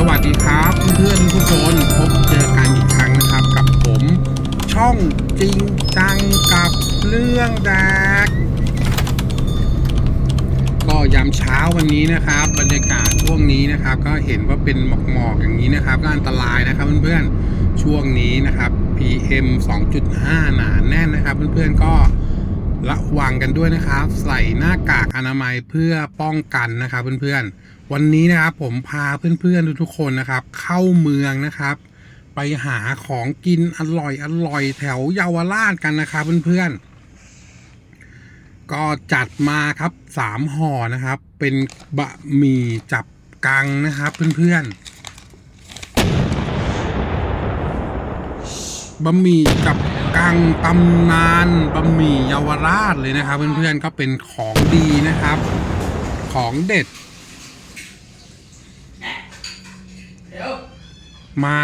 สวัสดีครับเพื่อนทุกคนพบเจอกันอีกครั้งนะครับกับผม ช่องจริงจังกับเรื่องแดก ก็ยามเช้าวันนี้นะครับ บรรยากาศช่วงนี้นะครับ ก็เห็นว่าเป็นหมอกๆอย่างนี้นะครับ ก็อันตรายนะครับเพื่อนๆช่วงนี้นะครับ PM 2.5 หนาแน่นนะครับ เพื่อนๆก็ระวังกันด้วยนะครับ ใส่หน้ากากอนามัยเพื่อป้องกันนะครับ เพื่อนๆ วันนี้นะครับผมพาเพื่อนๆทุกๆคนนะครับ เข้าเมืองนะครับ ไปหาของกินอร่อยอร่อยแถวเยาวราชกันนะครับเพื่อนๆก็จัดมาครับสามห่อนะครับ เป็นบะหมี่จับกังนะครับเพื่อนๆบะหมี่จับกังตำนานบะหมี่เยาวราชเลยนะครับ เพื่อนๆก็เป็นของดีนะครับ ของเด็ด มา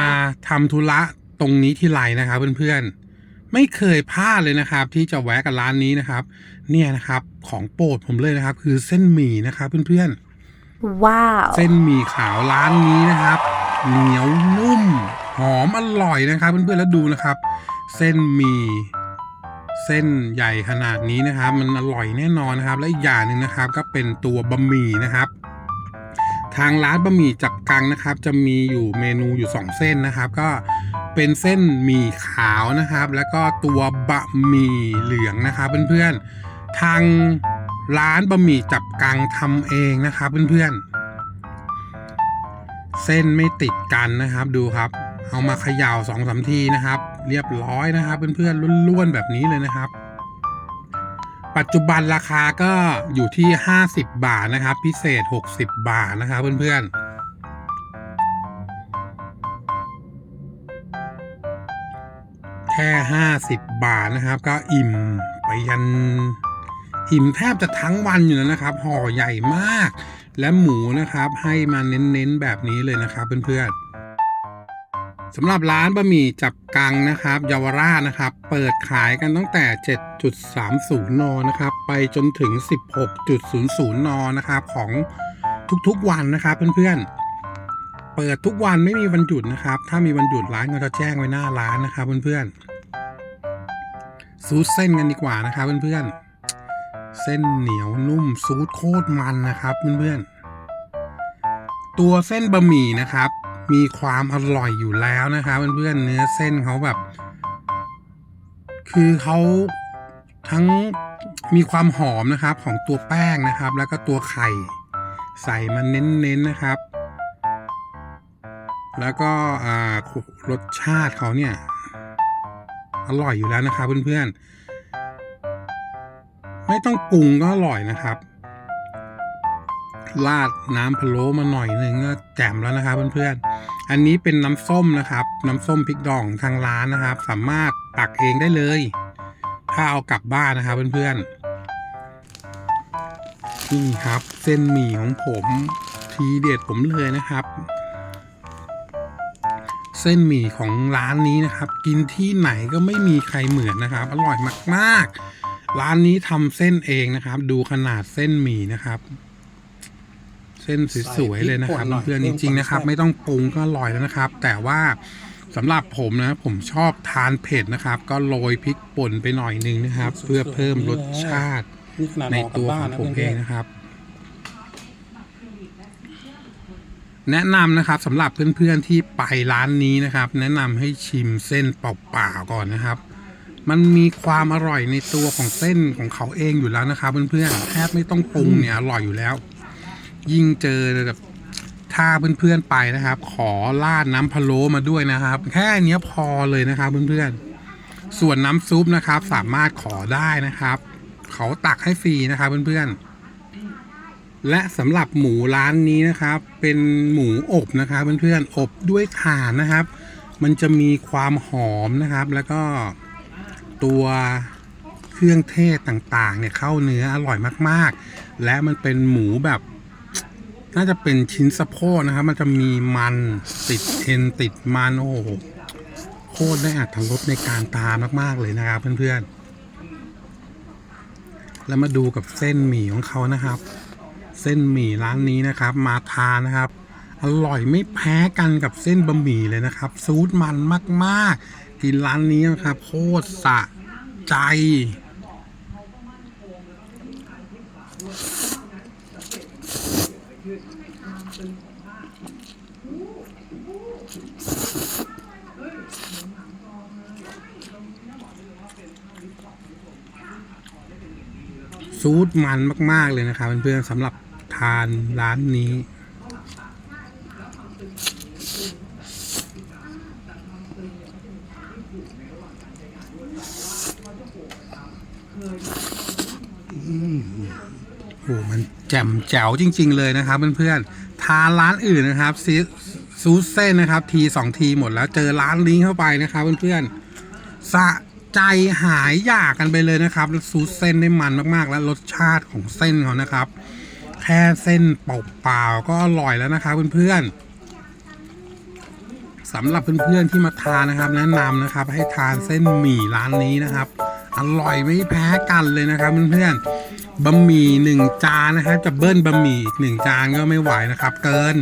ทำธุระตรงนี้ที่ไรนะครับเพื่อนๆ ไม่เคยพลาดเลยนะครับ ที่จะแวะกับร้านนี้นะครับ เนี่ยนะครับของโปรดผมเลยนะครับ คือเส้นหมี่นะครับเพื่อนๆ ว้าว เส้นหมี่ขาวร้านนี้นะครับ เหนียวนุ่ม หอมอร่อยนะครับ เพื่อนๆแล้วดูนะครับ เส้นหมี่เส้นใหญ่ขนาดนี้นะครับ มันอร่อยแน่นอนนะครับ และอีกอย่างหนึ่งนะครับ ก็เป็นตัวบะหมี่นะครับ ทางร้านบะหมี่จับกังนะครับ จะมีอยู่เมนูอยู่ 2 เส้นนะครับ ก็เป็นเส้นหมี่ขาวนะครับ แล้วก็ตัวบะหมี่เหลืองนะครับเพื่อนๆทางร้านบะหมี่จับกังทำเองนะครับเพื่อนๆเส้นไม่ติดกันนะครับดูครับ เอามาเขย่าสองสามทีนะครับ เรียบร้อยนะครับเพื่อนๆล้วนๆแบบนี้เลยนะครับ ปัจจุบันราคาก็อยู่ที่ 50 บาทนะครับ พิเศษ 60 บาทนะครับเพื่อนๆแค่ 50 บาทนะครับ ก็อิ่มไปยัน อิ่มแทบจะทั้งวันอยู่แล้วนะครับห่อใหญ่มาก และหมูนะครับ ให้มาเน้นๆแบบนี้เลยนะครับเพื่อนๆ สำหรับร้านบะหมี่จับกังนะครับเยาวราชนะครับ เปิดขายกันตั้งแต่ 7.30 น นะครับ ไปจนถึง 16.00 น นะครับ ของทุกๆวันนะครับเพื่อนๆ เปิดทุกวันไม่มีวันหยุดนะครับ ถ้ามีวันหยุดร้านก็จะแจ้งไว้หน้าร้านนะครับเพื่อนๆซูดเส้นกันดีกว่านะครับเพื่อนๆ เส้นเหนียวนุ่มซูดโคตรมันนะครับเพื่อนๆ ตัวเส้นบะหมี่นะครับ มีความอร่อยอยู่แล้วนะครับเพื่อนๆเนื้อเส้นเขาแบบ คือเขาทั้งมีความหอมนะครับของตัวแป้งนะครับ แล้วก็ตัวไข่ ใส่มันเน้นๆนะครับ แล้วก็รสชาติเขาเนี่ย อร่อยอยู่แล้วนะครับเพื่อนๆไม่ต้องปรุงก็อร่อยนะครับ ราดน้ำพะโล้มาหน่อยหนึ่งก็แจ่มแล้วนะครับเพื่อนๆ อันนี้เป็นน้ำส้มนะครับ น้ำส้มพริกดองทางร้านนะครับ สามารถตักเองได้เลย ถ้าเอากลับบ้านนะครับเพื่อนๆ นี่ครับเส้นหมี่ของผมทีเด็ดผมเลยนะครับ เส้นหมี่ของร้านนี้นะครับ กินที่ไหนก็ไม่มีใครเหมือนนะครับ อร่อยมากๆ ร้านนี้ทำเส้นเองนะครับ ดูขนาดเส้นหมี่นะครับ เส้นสวยๆเลยนะครับเพื่อนๆจริงๆนะครับ ไม่ต้องปรุงก็อร่อยแล้วนะครับ แต่ว่าสำหรับผมนะผมชอบทานเผ็ดนะครับ ก็โรยพริกป่นไปหน่อยหนึงนะครับ เพื่อเพิ่มรสชาตินี่ขนาดในออกกลับตัวบ้าขนองนะผมเอเพื่องนนะครับ แนะนำนะครับสำหรับเพื่อนๆที่ไปร้านนี้นะครับ แนะนำให้ชิมเส้นเปล่าๆก่อนนะครับ มันมีความอร่อยในตัวของเส้นของเขาเองอยู่แล้วนะครับ เพื่อนๆแทบไม่ต้องปรุงเนี่ยอร่อยอยู่แล้ว ยิ่งเจอแบบถ้าเพื่อนๆไปนะครับ ขอราดน้ำพะโล้มาด้วยนะครับ แค่เนี้ยพอเลยนะครับเพื่อนๆ ส่วนน้ำซุปนะครับ สามารถขอได้นะครับ เขาตักให้ฟรีนะครับเพื่อนๆ และสำหรับหมูร้านนี้นะครับ เป็นหมูอบนะครับเพื่อนๆ อบด้วยถ่านนะครับ มันจะมีความหอมนะครับ แล้วก็ตัวเครื่องเทศต่างๆ เนี่ยเข้าเนื้ออร่อยมากๆ และมันเป็นหมูแบบ น่าจะเป็นชิ้นสะโพกนะครับ มันจะมีมันติดเอ็นติดมันโอ้โหโคตรได้อัดทั้งรสในการตามมาก ๆ เลยนะครับเพื่อนๆ แล้วมาดูกับเส้นหมี่ของเขานะครับ เส้นหมี่ร้านนี้นะครับ มาทานนะครับ อร่อยไม่แพ้กันกับเส้นบะหมี่เลยนะครับ ซูดมันมากๆ กินร้านนี้นะครับ โคตรสะใจ ซูดมันมาก ๆ เลยนะครับเพื่อนๆสำหรับทานร้านนี้ โอ้โหมัน แจ่มแจ๋วจริง ๆ เลยนะครับเพื่อนๆทานร้านอื่นนะครับซีซูเส้นนะครับทีสองทีหมดแล้วเจอร้านนี้เข้าไปนะครับเพื่อนๆสะใจหายอยากกันไปเลยนะครับซูเส้นได้มันมากๆ แล้วรสชาติของเส้นเขานะครับ แค่เส้นเปล่าๆก็อร่อยแล้วนะครับเพื่อนๆสำหรับเพื่อนๆที่มาทานนะครับ แนะนำนะครับ ให้ทานเส้นหมี่ร้านนี้นะครับ อร่อยไม่แพ้กันเลยนะครับเพื่อนๆ บะหมี่หนึ่งจานนะครับจะเบิ้ลบะหมี่อีกหนึ่งจานก็ไม่ไหวนะครับ เกิน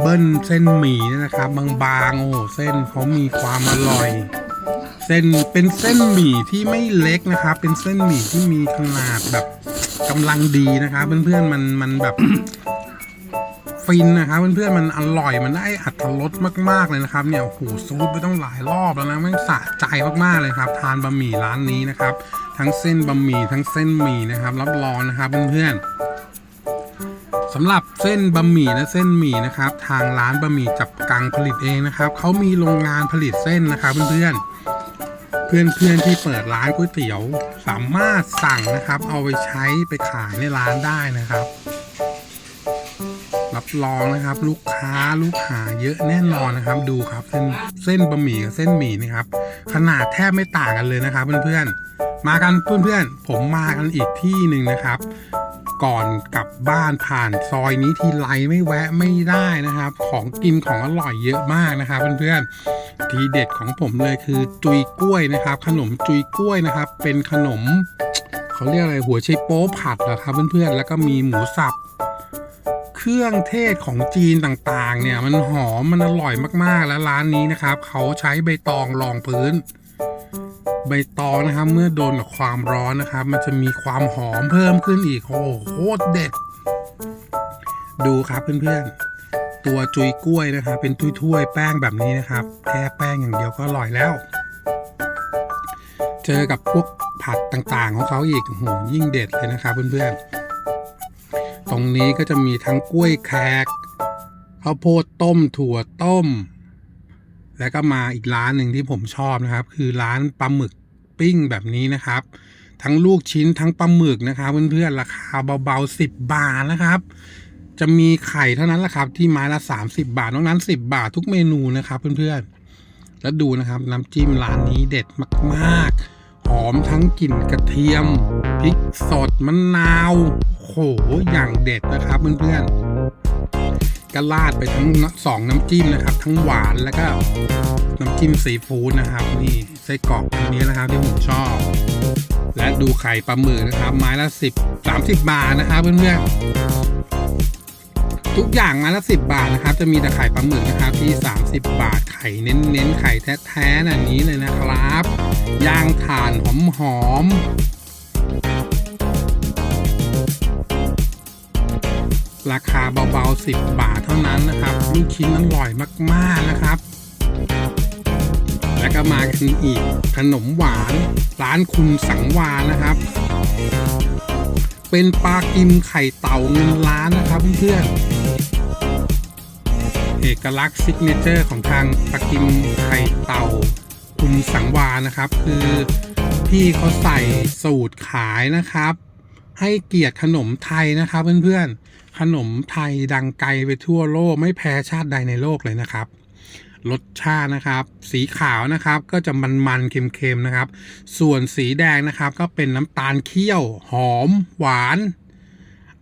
เบิ้ลเส้นหมี่นะครับ บางๆโอ้เส้นเขามีความอร่อย เส้นเป็นเส้นหมี่ที่ไม่เล็กนะครับ เป็นเส้นหมี่ที่มีขนาดแบบกำลังดีนะครับเพื่อนๆมันมันแบบฟินนะครับเพื่อนๆมันอร่อยมันได้อัตรสมากๆเลยนะครับเนี่ยโอ้โหซูดไปต้องหลายรอบแล้วนะมันสะใจมากๆเลยครับ ทานบะหมี่ร้านนี้นะครับ ทั้งเส้นบะหมี่ทั้งเส้นหมี่นะครับ รับรองนะครับเพื่อนๆสำหรับเส้นบะหมี่และเส้นหมี่นะครับ ทางร้านบะหมี่จับกังผลิตเองนะครับเขามีโรงงานผลิตเส้นนะครับเพื่อนๆเพื่อนๆที่เปิดร้านก๋วยเตี๋ยว สามารถสั่งนะครับ เอาไปใช้ไปขายในร้านได้นะครับ รับรองนะครับ ลูกค้าลูกหาเยอะแน่นอนนะครับ ดูครับเส้นเส้นบะหมี่กับเส้นหมี่นะครับ ขนาดแทบไม่ต่างกันเลยนะครับ เพื่อนๆ มากันเพื่อนๆ ผมมากันอีกที่หนึ่งนะครับ ก่อนกลับบ้านผ่านซอยนี้ทีไรไม่แวะไม่ได้นะครับ ของกินของอร่อยเยอะมากนะครับ เพื่อนๆทีเด็ดของผมเลยคือจุยกล้วยนะครับ ขนมจุยกล้วยนะครับ เป็นขนมเขาเรียกอะไรหัวไชโป๊ผัดนะครับเพื่อนๆ แล้วก็มีหมูสับ รื่องเทศของจีนต่างๆ เนี่ยมันหอมมันอร่อยมากๆ แล้วร้านนี้นะครับเขาใช้ใบตองรองพื้น ใบตองนะครับเมื่อโดนกับความร้อนนะครับ มันจะมีความหอมเพิ่มขึ้นอีกโอ้โหเด็ด ดูครับเพื่อนๆ ตัวจุยกล้วยนะครับ เป็นถ้วยๆแป้งแบบนี้นะครับ แค่แป้งอย่างเดียวก็อร่อยแล้ว เจอกับพวกผัดต่างๆของเขาอีกโอ้โหยิ่งเด็ดเลยนะครับเพื่อนๆ รงนี้ก็จะมีทั้งกล้วยแขกข้าวโพดต้มถั่วต้ม แล้วก็มาอีกร้านหนึ่งที่ผมชอบนะครับ คือร้านปลาหมึกปิ้งแบบนี้นะครับ ทั้งลูกชิ้นทั้งปลาหมึกนะครับเพื่อนๆราคาเบาๆ 10 บาทนะครับ จะมีไข่เท่านั้นแหละครับ ที่ไม้ละ 30 บาทนอกนั้น 10 บาททุกเมนูนะครับเพื่อนๆแล้วดูนะครับน้ำจิ้มร้านนี้เด็ดมากๆ หอมทั้งกลิ่นกระเทียมพริกสดมะนาวโหอย่างเด็ดนะครับเพื่อนๆก็ราดไปทั้งสองน้ำจิ้มนะครับ ทั้งหวานแล้วก็น้ำจิ้มซีฟู้ดนะครับ นี่ไส้กรอกอันนี้นะครับที่ผมชอบ และดูไข่ปลาหมึกนะครับ ไม้ละสิบสามสิบบาทนะครับเพื่อนๆ ทุกอย่างม้ละสิบบาทนะครับ จะมีแต่ไข่ปลาหมึกนะครับที่ 30 บาทไข่เน้นๆไข่แท้ๆแบบนี้เลยนะครับย่างถ่านหอมๆราคาเบาๆ 10 บาทเท่านั้นนะครับ ลูกชิ้นอร่อยมากๆนะครับ แล้วก็มากันอีกขนมหวานร้านคุณสังวานะครับเป็นปลากิมไข่เต่าเงินล้านนะครับเพื่อนๆ เอกลักษณ์ซิกเนเจอร์ของทางปากิมไข่เต่าคุณสังวานะครับ คือพี่เขาใส่สูตรขายนะครับ ให้เกียรติขนมไทยนะครับเพื่อนๆ ขนมไทยดังไกลไปทั่วโลกไม่แพ้ชาติใดในโลกเลยนะครับรสชาตินะครับ สีขาวนะครับก็จะมันๆเค็มๆนะครับ ส่วนสีแดงนะครับก็เป็นน้ำตาลเคี่ยวหอม หวาน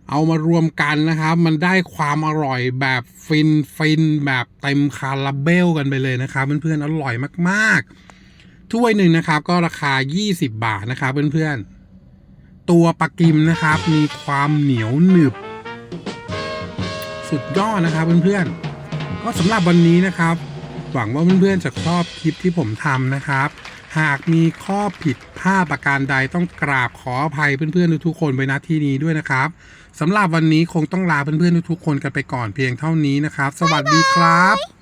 เอามารวมกันนะครับ มันได้ความอร่อยแบบฟินฟินแบบเต็มคาราเบลกันไปเลยนะครับเพื่อนๆอร่อยมากๆ ถ้วยหนึ่งนะครับก็ราคา 20 บาทนะครับเพื่อนๆ ตัวปลากิมนะครับมีความเหนียวหนึบ สุดยอดนะครับเพื่อนๆ ก็สำหรับวันนี้นะครับ หวังว่าเพื่อนๆจะชอบคลิปที่ผมทำนะครับ หากมีข้อผิดพลาดประการใดต้องกราบขออภัยเพื่อนๆทุกๆคนไว้ณที่นี้ด้วยนะครับสำหรับวันนี้คงต้องลาเพื่อนๆทุกๆคนกันไปก่อนเพียงเท่านี้นะครับ สวัสดีครับ